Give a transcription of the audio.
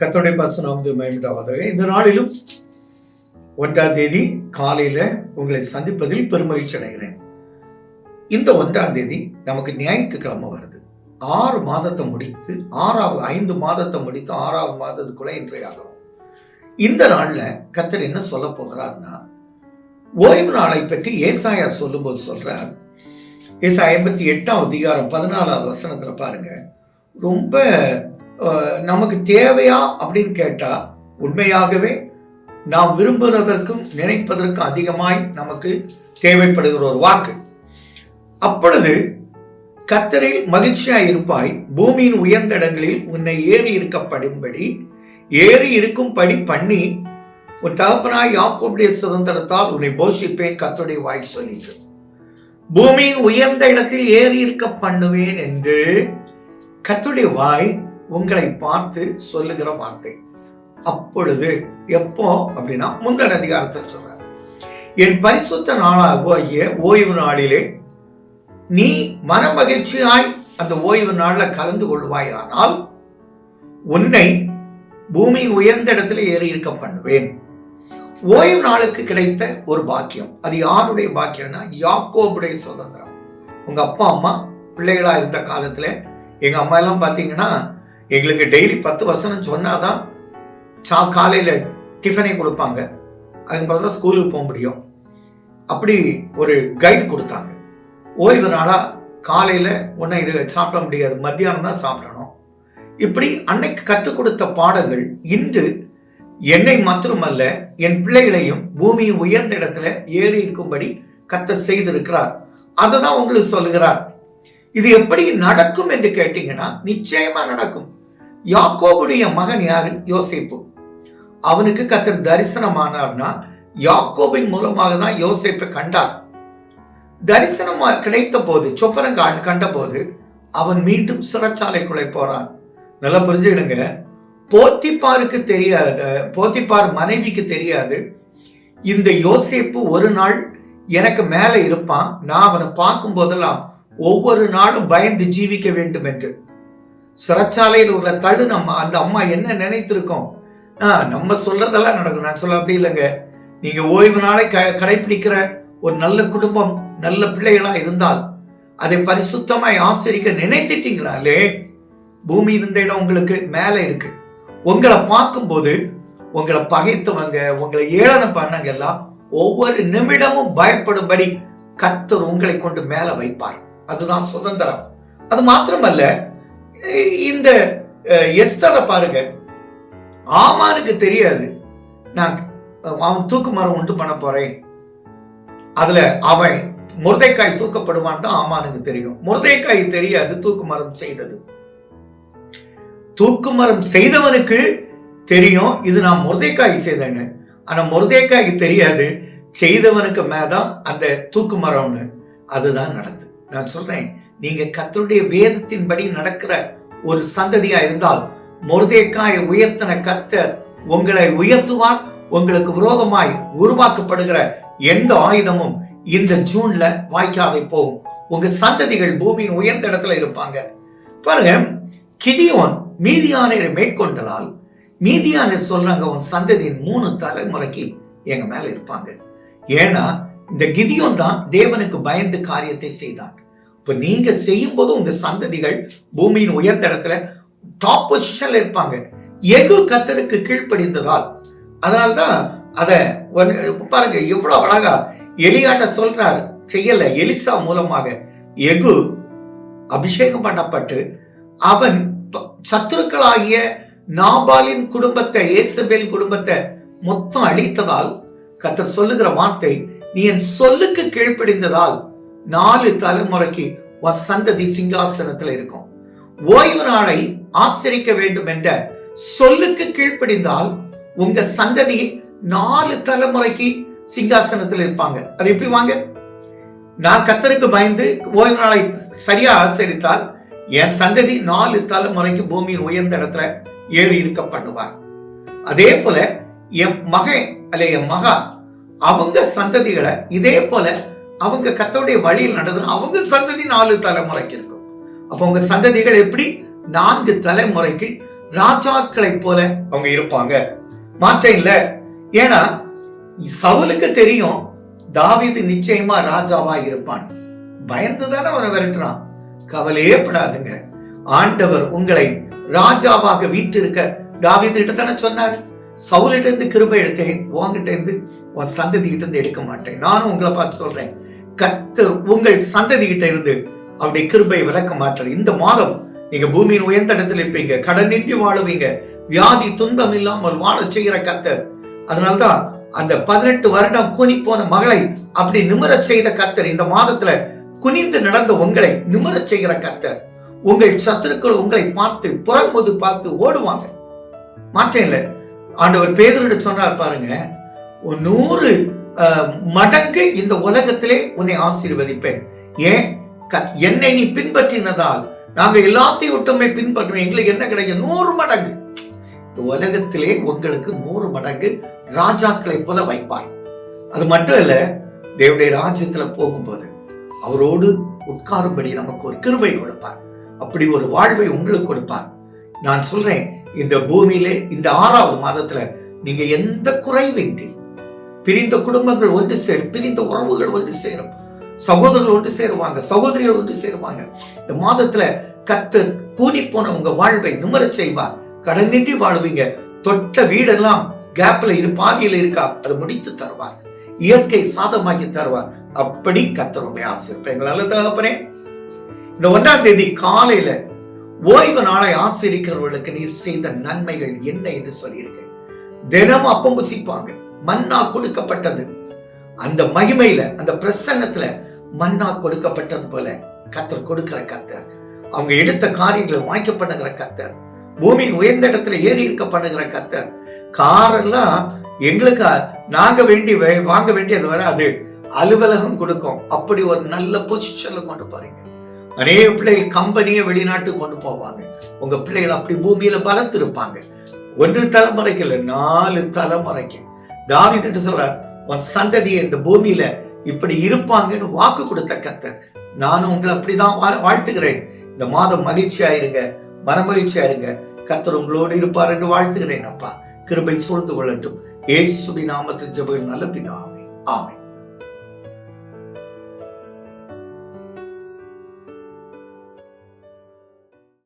கத்தோடைய பரிசுநாமது மயமிட்டாவதாக இந்த நாளிலும் ஒன்றாம் தேதி காலையில உங்களை சந்திப்பதில் பெருமகிழ்ச்சி அடைகிறேன். இந்த ஒன்றாம் தேதி நமக்கு ஞாயிற்றுக்கிழமை வருது. ஆறு மாதத்தை முடித்து ஆறாவது ஐந்து மாதத்தை முடித்து ஆறாவது மாதத்துக்குள்ள இன்றைய இந்த நாள்ல கத்தர் என்ன சொல்ல போகிறார்னா ஓய்வு நாளை பற்றி ஏசாயா சொல்லும்போது சொல்றார். ஏசா ஐம்பத்தி எட்டாம் அதிகாரம் பதினாலாவது வசனத்துல பாருங்க. ரொம்ப நமக்கு தேவையா அப்படின்னு கேட்டால் உண்மையாகவே நாம் விரும்புவதற்கும் நினைப்பதற்கும் அதிகமாய் நமக்கு தேவைப்படுகிற ஒரு வாக்கு. அப்பொழுது கத்தரில் மகிழ்ச்சியாய் இருப்பாய் பூமியின் உயர்ந்த இடங்களில் உன்னை ஏறி இருக்கப்படும்படி ஏறி இருக்கும்படி பண்ணி உன் தகப்பனாய் யாக்கோபுடைய சுதந்திரத்தால் உன்னை போஷிப்பேன் கத்தருடைய வாய் சொல்லிட்டு பூமியின் உயர்ந்த இடத்தில் ஏறி இருக்க பண்ணுவேன் என்று கத்துடைய வாய் உங்களை பார்த்து சொல்லுகிற வார்த்தை. அப்பொழுது எப்போ அப்படின்னா முந்தன அதிகாரத்தில் சொல்றார். என் பரிசுத்த நாளாகிய ஓய்வு நாளிலே நீ மன மகிழ்ச்சியாய் அந்த ஓய்வு நாளில் கலந்து கொள்வாயானால் உன்னை பூமி உயர்ந்த இடத்துல ஏறி இருக்க பண்ணுவேன். ஓய்வு நாளுக்கு கிடைத்த ஒரு பாக்கியம். அது யாருடைய பாக்கியம்னா யாக்கோபுடைய சுதந்திரம். உங்க அப்பா அம்மா பிள்ளைகளா இருந்த காலத்துல எங்க அம்மா எல்லாம் பாத்தீங்கன்னா எங்களுக்கு டெய்லி பத்து வசனம் சொன்னாதான் சா காலையில் டிஃபனை கொடுப்பாங்க. அதுக்கு தான் ஸ்கூலுக்கு போக முடியும். அப்படி ஒரு கைடு கொடுத்தாங்க. ஓய்வு நாளாக காலையில் ஒன்றும் இது சாப்பிட முடியாது. மத்தியானம் தான் சாப்பிடணும். இப்படி அன்னைக்கு கற்றுக் கொடுத்த பாடங்கள் இன்று என்னை மாத்திரமல்ல என் பிள்ளைகளையும் பூமியின் உயர்ந்த இடத்துல ஏறி இருக்கும்படி கத்த செய்திருக்கிறார். அதை தான் உங்களுக்கு சொல்லுகிறார். இது எப்படி நடக்கும் என்று கேட்டீங்கன்னா நிச்சயமா நடக்கும். யாக்கோபுடைய மகன் யாரு? யோசிப்பு. அவனுக்கு கத்தர் தரிசனமானார்னா யாக்கோபின் மூலமாக தான் யோசேப்பை கண்டார். தரிசனம் கிடைத்த போது சொப்பரம் கண்ட போது அவன் மீண்டும் சிறைச்சாலைக்குள்ளே போறான். நல்லா புரிஞ்சுக்கிடுங்க. போத்திப்பாருக்கு தெரியாத போத்திப்பார் மனைவிக்கு தெரியாது. இந்த யோசேப்பு ஒரு நாள் எனக்கு மேலே இருப்பான் நான் அவனை பார்க்கும் போதெல்லாம் ஒவ்வொரு நாளும் பயந்து ஜீவிக்க வேண்டும் என்று சிறைச்சாலையில் உள்ள தழு நம்ம அந்த அம்மா என்ன நினைத்திருக்கோம்? ஆ, நம்ம சொல்றதெல்லாம் நடக்கும். நான் சொல்ல அப்படி இல்லைங்க. நீங்க ஓய்வு நாளை க கடைபிடிக்கிற ஒரு நல்ல குடும்பம் நல்ல பிள்ளைகளா இருந்தால் அதை பரிசுத்தமாய் ஆசிரிக்க நினைத்திட்டீங்களாலே பூமி இருந்த இடம் உங்களுக்கு மேலே இருக்கு. உங்களை பார்க்கும்போது உங்களை பகைத்தவங்க உங்களை ஏளனம் பண்ணவங்க எல்லாம் ஒவ்வொரு நிமிடமும் பயப்படும்படி கத்தர் உங்களை கொண்டு மேல வைப்பார். அதுதான் சுதந்திரம். அது மாத்திரமல்ல இந்த எஸ்தரை பாருங்க. ஆமானுக்கு தெரியாது. நான் அவன் தூக்கு மரம் உண்டு பண்ண போறேன். அதுல அவன் முருதைக்காய் தூக்கப்படுவான் தான் ஆமானுக்கு தெரியும். முருதைக்காய் தெரியாது தூக்கு மரம் செய்தது. தூக்கு மரம் செய்தவனுக்கு தெரியும் இது நான் முருதைக்காய் செய்தேன்னு. ஆனா முருதைக்காய்க்கு தெரியாது. செய்தவனுக்கு மேதான் அந்த தூக்கு மரம்னு. அதுதான் நடந்தது. நான் சொல்றேன் நீங்க கத்தருடைய வேதத்தின்படி நடக்கிற ஒரு சந்ததியா இருந்தால் முருதைக்காய் உயர்த்தின கத்தர் உங்களை உயர்த்துவார் உங்களுக்கு விரோதமாய் உருவாக்கப்படுகிற எந்த ஆயுதமும் இந்த ஜூன்ல வாய்க்காதை போகும். உங்க சந்ததிகள் பூமியின் உயர்ந்த இடத்துல இருப்பாங்க. பாருங்க கிதியோன் மீதியானரை மேற்கொண்டதால் மீதியானர் சொல்றாங்க உன் சந்ததியின் மூணு தலைமுறைக்கு எங்க மேல இருப்பாங்க. ஏன்னா இந்த கிதியோன் தான் தேவனுக்கு பயந்து காரியத்தை செய்தான். இப்ப நீங்க செய்யும் போது உங்க சந்ததிகள் பூமியின் உயர்ந்த இடத்துல டாப் பொசிஷன்ல இருப்பாங்க. எகு கத்தருக்கு கீழ்ப்படிந்ததால். அதனால்தான் அத ஒரு- பாருங்க எவ்வளவு அழகா எலியாட்ட சொல்றாரு. செய்யல எலிசா மூலமாக. எகு அபிஷேகம் பண்ணப்பட்டு அவன் சத்துருக்களாகிய நாபாலின் குடும்பத்தை ஏசபேல் குடும்பத்தை மொத்தம் அழித்ததால் கத்தர் சொல்லுகிற வார்த்தை நீ என் சொல்லுக்கு கீழ்ப்படிந்ததால் நாலு தலைமுறைக்கு உன் சந்ததி சிங்காசனத்துல இருக்கும். ஓய்வு நாளை ஆசிரிக்க வேண்டும் என்ற சொல்லுக்கு கீழ்ப்படிந்தால் உங்க சந்ததி நாலு தலைமுறைக்கு சிங்காசனத்தில் இருப்பாங்க. அது எப்படி வாங்க? நான் கத்தருக்கு பயந்து ஓய்வு நாளை சரியா ஆசரித்தால் என் சந்ததி நாலு தலைமுறைக்கு பூமியின் உயர்ந்த இடத்துல ஏறி இருக்க பண்ணுவார். அதே போல என் மகன் அல்ல என் மகா அவங்க சந்ததிகளை இதே போல அவங்க கத்தோடைய வழியில் நடந்து அவங்க சந்ததி நாலு தலைமுறைக்கு இருக்கும். அப்போ உங்க சந்ததிகள் எப்படி? நான்கு தலைமுறைக்கு ராஜாக்களை போல அவங்க இருப்பாங்க. மாற்றம் இல்ல. ஏன்னா சவுலுக்கு தெரியும் தாவிது நிச்சயமா ராஜாவா இருப்பான். பயந்து தானே அவரை விரட்டுறான். கவலையே படாதுங்க. ஆண்டவர் உங்களை ராஜாவாக வீட்டிருக்க தாவிது கிட்ட தானே சொன்னார்? சவுலிட்ட இருந்து கிருபை எடுத்தேன் உங்ககிட்ட இருந்து உன் சந்ததி கிட்ட இருந்து எடுக்க மாட்டேன். நானும் உங்களை பார்த்து சொல்றேன். கத்து உங்கள் சந்ததி கிட்ட இருந்து அவருடைய கிருபை விளக்க மாட்டார். இந்த மாதம் நீங்க பூமியின் உயர்ந்த இடத்துல இருப்பீங்க. கடனின்றி வாழுவீங்க. வியாதி துன்பம் இல்லாமல் வாழ செய்கிற கத்தர் அதனால்தான் அந்த பதினெட்டு வருடம் கூனி போன மகளை அப்படி நிமிர செய்த கத்தர் இந்த மாதத்துல குனிந்து நடந்த உங்களை நிமிரச் செய்கிற கத்தர் உங்கள் சத்துருக்கள் உங்களை பார்த்து புறம்போது பார்த்து ஓடுவாங்க. மாற்றம் இல்லை. ஆண்டவர் பேதரிட சொன்னார் பாருங்க நூறு மடங்கு இந்த உலகத்திலே உன்னை ஆசீர்வதிப்பேன். ஏன்? க- என்னை நீ பின்பற்றினதால். நாங்க எல்லாத்தையும் விட்டுமே பின்பற்றுவோம் எங்களுக்கு என்ன கிடைக்கும்? நூறு மடங்கு. இந்த உலகத்திலே உங்களுக்கு நூறு மடங்கு ராஜாக்களை போல வைப்பார். அது மட்டும் இல்ல தேவடைய ராஜ்யத்துல போகும்போது அவரோடு உட்காரும்படி நமக்கு ஒரு கிருபை கொடுப்பார். அப்படி ஒரு வாழ்வை உங்களுக்கு கொடுப்பார். நான் சொல்றேன் இந்த பூமியிலே இந்த ஆறாவது மாதத்துல நீங்க எந்த குறைவின்றி பிரிந்த குடும்பங்கள் ஒன்று சேரும் பிரிந்த உறவுகள் ஒன்று சேரும் சகோதரர்கள் ஒன்று சேருவாங்க சகோதரிகள் ஒன்று சேருவாங்க. இந்த மாதத்துல கத்து கூனி போன உங்க வாழ்வை நிமர செய்வார். கடனின்றி வாழ்வீங்க. தொட்ட வீடெல்லாம் கேப்ல இரு பாதியில இருக்கா? அதை முடித்து தருவார். இயற்கை சாதமாக்கி தருவார். அப்படி கத்தர் ஆசிரியப்ப எங்களால தகப்பனே இந்த ஒன்றாம் தேதி காலையில ஓய்வு நாளை ஆசிரியர்களுக்கு நீ செய்த நன்மைகள் என்ன என்று சொல்லியிருக்க. தினமும் அப்பம் புசிப்பாங்க. மன்னா கொடுக்கப்பட்டது. அந்த மகிமையில அந்த பிரசன்னத்துல மன்னா கொடுக்கப்பட்டது போல கத்தர் கொடுக்கிற கத்தர். அவங்க எடுத்த காரியங்களை வாய்க்கப்படுகிற கத்தர். பூமியின் உயர்ந்த இடத்துல ஏறி இருக்க பண்ணுகிற கத்தர். காரெல்லாம் எங்களுக்கு நாங்க வேண்டி வாங்க வேண்டியது வராது. அலுவலகம் கொடுக்கும். அப்படி ஒரு நல்ல பொசிஷன்ல கொண்டு போறீங்க. அநேக பிள்ளைகள் கம்பெனியை வெளிநாட்டுக்கு கொண்டு போவாங்க. உங்க பிள்ளைகள் அப்படி பூமியில பலத்திருப்பாங்க ஒன்று தலைமுறைக்கு இல்ல நாலு தலைமுறைக்கு. தாவிதிட்டு சொல்றார் உன் சந்ததியை இந்த பூமியில இப்படி இருப்பாங்கன்னு வாக்கு கொடுத்த கத்தர் நானும் உங்களை அப்படிதான் வா- வாழ்த்துகிறேன். இந்த மாதம் மகிழ்ச்சியா இருங்க மனமகிழ்ச்சியா இருங்க கத்தர் உங்களோடு இருப்பார் என்று வாழ்த்துகிறேன் அப்பா. கிருபை சூழ்ந்து கொள்ளட்டும். ஏசுபி நாமத்தில் ஜபுகள் நல்ல பிதாவே. ஆமை